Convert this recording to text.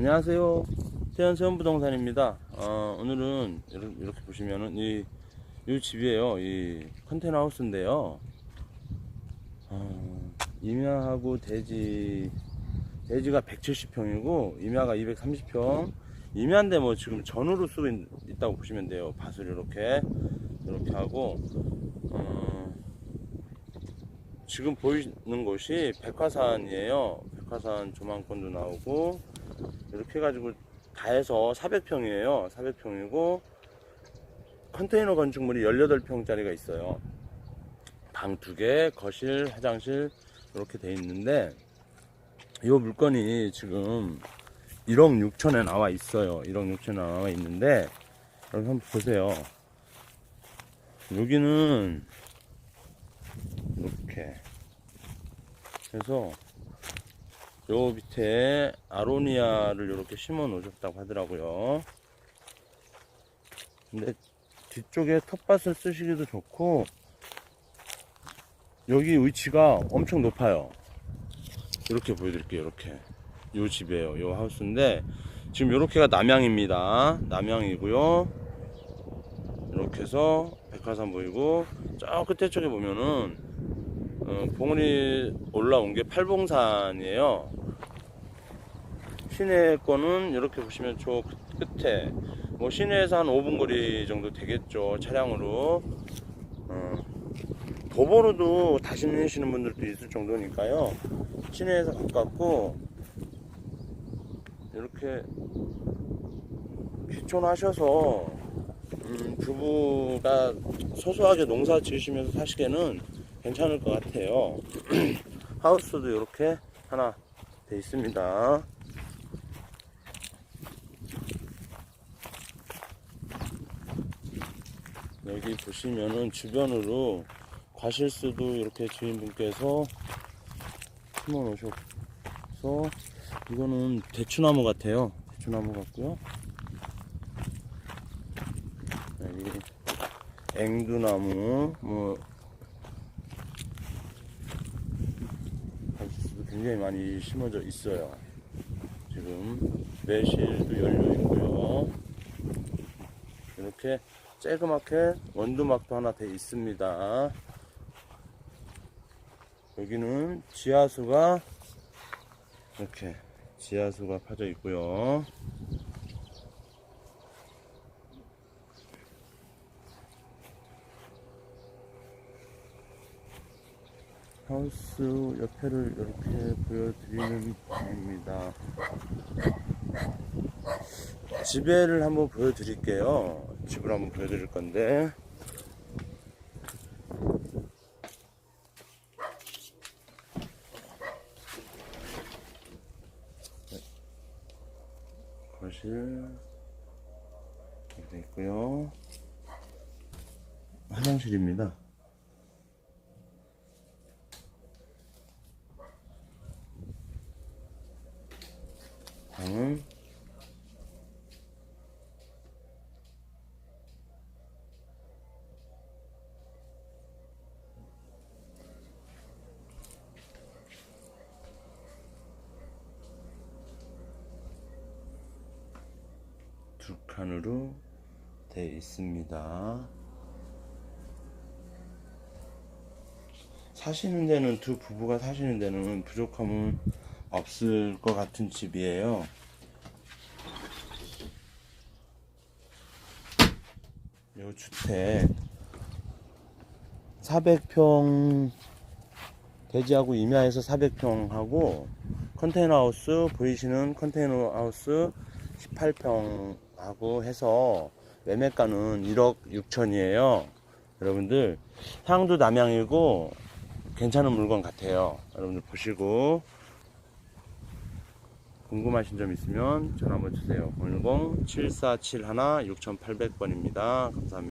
안녕하세요. 태연 세원부동산입니다. 어, 오늘은 이렇게, 보시면은 이, 이 집이에요. 이 컨테이너 하우스 인데요. 어, 임야하고 대지, 대지가 170평이고 임야가 230평. 임야인데 뭐 지금 전으로 쓰고 있, 있다고 보시면 돼요. 밭을 이렇게 이렇게 하고 어, 지금 보이는 곳이 백화산이에요. 백화산 조망권도 나오고 이렇게 해가지고 다 해서 400평이에요. 400평이고 컨테이너 건축물이 18평짜리가 있어요. 방 두 개, 거실, 화장실 이렇게 돼 있는데 이 물건이 지금 1억 6천에 나와 있어요. 1억 6천에 나와 있는데 여러분 한번 보세요. 여기는 이렇게 그래서 요 밑에 아로니아를 이렇게 심어 놓으셨다고 하더라고요. 근데 뒤쪽에 텃밭을 쓰시기도 좋고 여기 위치가 엄청 높아요. 이렇게 보여드릴게요. 이렇게 요 집이에요. 요 하우스인데 지금 요렇게가 남양입니다. 남양이고요. 이렇게 해서 백화산 보이고 저 끝에 쪽에 보면은 어, 봉우리 올라온 게 팔봉산이에요. 시내 거는 이렇게 보시면 저 끝에 뭐 시내에서 한 5분 거리 정도 되겠죠 차량으로. 어, 도보로도 다니시는 분들도 있을 정도니까요. 시내에서 가깝고 이렇게 귀촌하셔서 음, 부부가 소소하게 농사 지으시면서 사시기에는 괜찮을 것 같아요. 하우스도 이렇게 하나 돼 있습니다 여기 보시면은 주변으로 과실수도 이렇게 주인분께서 심어 놓으셔서 이거는 대추나무 같아요. 대추나무 같고요. 여기 앵두나무 뭐 과실수도 굉장히 많이 심어져 있어요. 지금 매실도 열려 있고요. 이렇게 쬐그맣게 원두막도 하나 돼 있습니다. 여기는 지하수가 이렇게 지하수가 파져 있고요. 하우스 옆에를 이렇게 보여드리는 중입니다. 집에를 한번 보여드릴게요. 집을 한번 보여드릴 건데. 거실 이렇게 있고요. 화장실입니다. 방은 두 칸으로 되어 있습니다. 사시는 데는 두 부부가 사시는 데는 부족함은 없을 것 같은 집이에요. 요 주택 400평 대지하고 임야에서 400평 하고 컨테이너 하우스 보이시는 컨테이너 하우스 18평 하고 해서 매매가는 1억 6천이에요. 여러분들 향도 남양이고 괜찮은 물건 같아요. 여러분들 보시고 궁금하신 점 있으면 전화 한번 주세요. 010-7471-6800번입니다. 감사합니다.